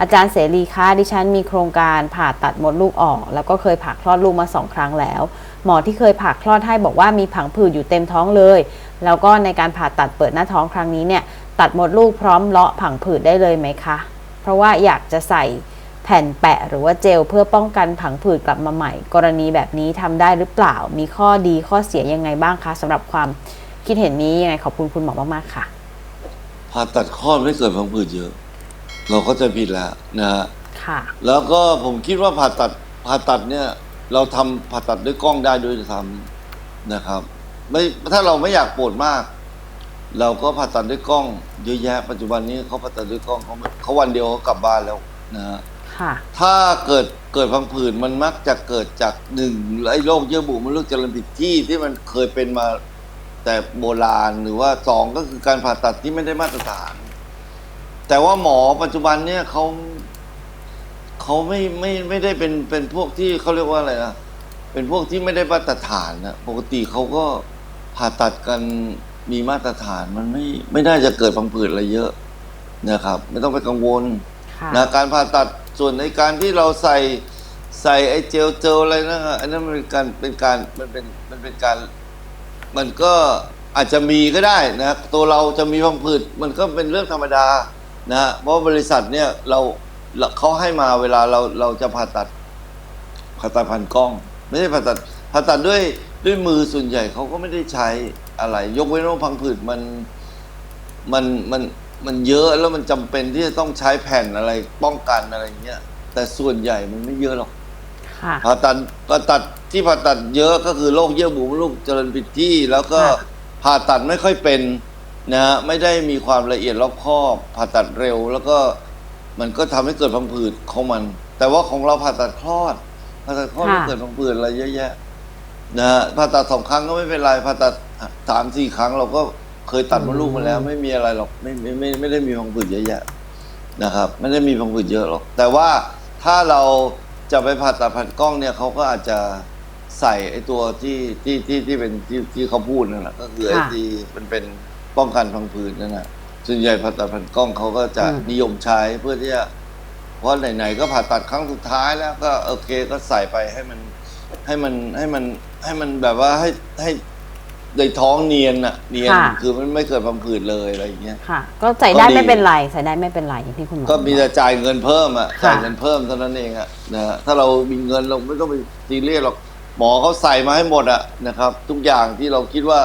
อาจารย์เสรีคะดิฉันมีโครงการผ่าตัดมดลูกออก แล้วก็เคยผ่าคลอดลูกมาสองครั้งแล้ว หมอที่เคยผ่าคลอดให้บอกว่ามีผังผืดอยู่เต็มท้องเลย แล้วก็ในการผ่าตัดเปิดหน้าท้องครั้งนี้เนี่ยตัดมดลูกพร้อมเลาะผังผืดได้เลยไหมคะ เพราะว่าอยากจะใส่แผ่นแปะหรือว่าเจลเพื่อป้องกันผังผืดกลับมาใหม่ กรณีแบบนี้ทำได้หรือเปล่า มีข้อดีข้อเสียยังไงบ้างคะสำหรับความคิดเห็นนี้ยังไงขอบคุณคุณหมอมากๆค่ะผ่าตัดคลอดไม่เกิดพังผืดเยอะ เราก็จะผิดแล้วนะฮะค่ะแล้วก็ผมคิดว่าผ่าตัดผ่าตัดเนี่ย เราทำผ่าตัดด้วยกล้องได้ด้วยซ้ำนะครับ ไม่ถ้าเราไม่อยากปวดมาก เราก็ผ่าตัดด้วยกล้องเยอะแยะ ปัจจุบันนี้เขาผ่าตัดด้วยกล้องเขาไม่เขาวันเดียวเขากลับบ้านแล้วนะฮะ ค่ะ ถ้าเกิดเกิดพังผืดมันมักจะเกิดจากหนึ่งไอ้โรคเยื่อบุมดลูกเจริญผิดที่ที่มันเคยเป็นมาแต่โบราณหรือว่าสองก็คือการผ่าตัดที่ไม่ได้มาตรฐาน แต่ว่าหมอปัจจุบันเนี่ยเขาเขาไม่ไม่ไม่ได้เป็นเป็นพวกที่เขาเรียกว่าอะไรนะเป็นพวกที่ไม่ได้มาตรฐานนะปกติเขาก็ผ่าตัดกันมีมาตรฐานมันไม่ไม่น่าจะเกิดพังผืดอะไรเยอะนะครับ ไม่ต้องไปกังวลค่ะนะการผ่าตัดส่วนในการที่เราใส่ใส่ไอ้เจลเจลอะไรนะฮะอันนั้นมันเป็นการเป็นการมันเป็นมันเป็นการ มันก็อาจจะมีก็ได้นะตัวเราจะมีพังผืดมันก็เป็นเรื่องธรรมดา นะฮะเพราะบริษัทเนี่ยเราเราเขาให้มาเวลาเราเราจะผ่าตัดผ่าตัดผ่านกล้อง ไม่ใช่ผ่าตัดผ่าตัดด้วยด้วยมือส่วนใหญ่เขาก็ไม่ได้ใช้อะไร ยกเว้นว่าพังผืดมันมันมันมันเยอะแล้วมันจำเป็นที่จะต้องใช้แผ่นอะไรป้องกันอะไรเงี้ยแต่ส่วนใหญ่มันไม่เยอะหรอกค่ะผ่าตัดผ่าตัดที่ผ่าตัดเยอะก็คือโรคเยื่อบุมดลูกเจริญผิดที่ แล้วก็ค่ะผ่าตัดไม่ค่อยเป็น นะฮะไม่ได้มีความละเอียดรอบคอบผ่าตัดเร็ว แล้วก็มันก็ทำให้เกิดพังผืดของมัน แต่ว่าของเราผ่าตัดคลอดผ่าตัดคลอดไม่เกิดพังผืดอะไรเยอะแยะนะฮะผ่าตัดสองครั้งก็ไม่เป็นไรผ่าตัดสามสี่ครั้งเราก็เคยตัดมดลูกมาแล้ว ไม่มีอะไรหรอกไม่ไม่ไม่ไม่ได้มีพังผืดเยอะแยะนะครับ ไม่ได้มีพังผืดเยอะหรอก แต่ว่าถ้าเราจะไปผ่าตัดผ่านกล้องเนี่ยเขาก็อาจจะใส่ไอ้ตัวที่ที่ที่ที่เป็นที่ที่เขาพูดนั่นแหละก็คือไอ้ค่ะที่มันเป็นป้ องกันพังผืดนั่นแหละส่วนใหญ่ผ่าตัดผ่านกล้องเขาก็จะอืมนิยมใช้เพื่อที่จะเพราะไหนๆก็ผ่าตัดครั้งสุดท้ายแล้วก็โอเคก็ใส่ไปให้มันให้มันให้มันให้มันแบบว่าให้ให้ในท้องเนียนอะเนียนค่ะ คือมันไม่เกิดพังผืดเลยอะไรอย่างเงี้ย ค่ะ ก็ใส่ได้ก็ดี ไม่เป็นไรใส่ได้ไม่เป็นไรอย่างที่คุณหมอ ก็มีบแต่อกจ่ายเงินเพิ่มอะค่ะ จ่ายเงินเพิ่มเท่านั้นเองอะนะฮะถ้าเรามีเงินเราไม่ต้องไปซีเรียสหรอกหมอเขาใส่มาให้หมดอะนะครับ ทุกอย่างที่เราคิดว่า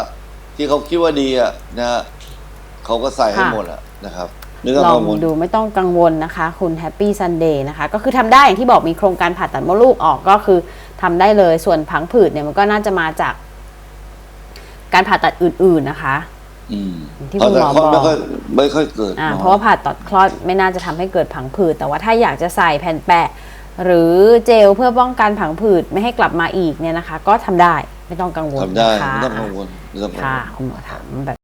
ที่เขาคิดว่าดีอะนะฮะเขาก็ใส่ให้หมดอะนะครับนึกลว่าอกังงวลดูไม่ต้องกังวลนะคะ คุณแฮปปี้ซันเดย์นะคะ ก็คือทำได้อย่างที่บอกมีโครงการผ่าตัดมดลูกออกก็คือทำได้เลยส่วนผังผืดเนี่ยมันก็น่าจะมาจาก การผ่าตัดอื่นๆนะคะ อืมที่คุณหมอเพราะแต่บอก ไม่ค่อยไม่ค่อยเกิดอ่าน้อยเพราะว่าผ่าตัดคลอดไม่น่าจะทำให้เกิดผังผืดแต่ว่าถ้าอยากจะใส่แผ่นแปะ หรือเจลเพื่อป้องกันผังผืดไม่ให้กลับมาอีกเนี่ยนะคะ ก็ทำได้ไม่ต้องกังวลทำได้ นะคะไม่ต้องกังวลไม่ต้องกังวล ค่ะคุณหมอถามแบบ